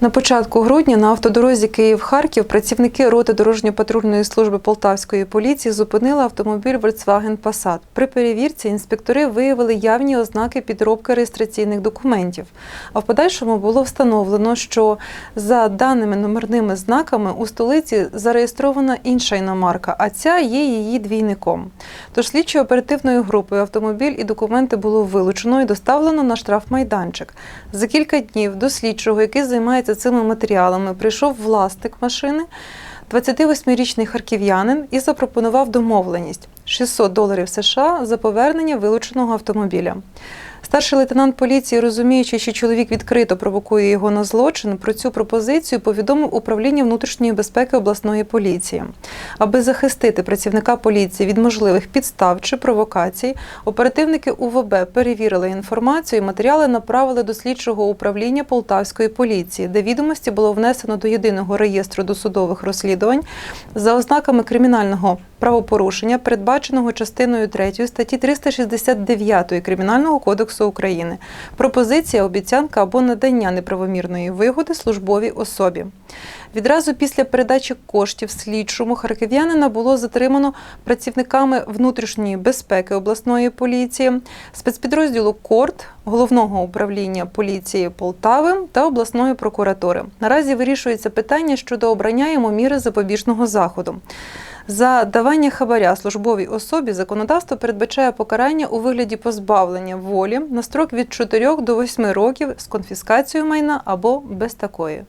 На початку грудня на автодорозі Київ-Харків працівники роти дорожньо-патрульної служби Полтавської поліції зупинили автомобіль Volkswagen Passat. При перевірці інспектори виявили явні ознаки підробки реєстраційних документів. А в подальшому було встановлено, що за даними номерними знаками у столиці зареєстрована інша іномарка, а ця є її двійником. Тож слідчою оперативною групою автомобіль і документи було вилучено і доставлено на штрафмайданчик. За кілька днів до слідчого, який займається цими матеріалами, прийшов власник машини, 28-річний харків'янин, і запропонував домовленість 600 доларів США за повернення вилученого автомобіля. Старший лейтенант поліції, розуміючи, що чоловік відкрито провокує його на злочин, про цю пропозицію повідомив управління внутрішньої безпеки обласної поліції. Аби захистити працівника поліції від можливих підстав чи провокацій, оперативники УВБ перевірили інформацію і матеріали направили до слідчого управління Полтавської поліції, де відомості було внесено до єдиного реєстру досудових розслідувань за ознаками кримінального правопорушення, передбаченого частиною 3 статті 369 Кримінального кодексу України. Пропозиція, обіцянка або надання неправомірної вигоди службовій особі. Відразу після передачі коштів слідчому харків'янина було затримано працівниками внутрішньої безпеки обласної поліції, спецпідрозділу КОРТ, головного управління поліції Полтави та обласної прокуратури. Наразі вирішується питання щодо обрання йому міри запобіжного заходу. За давання хабаря службовій особі законодавство передбачає покарання у вигляді позбавлення волі на строк від 4 до 8 років з конфіскацією майна або без такої.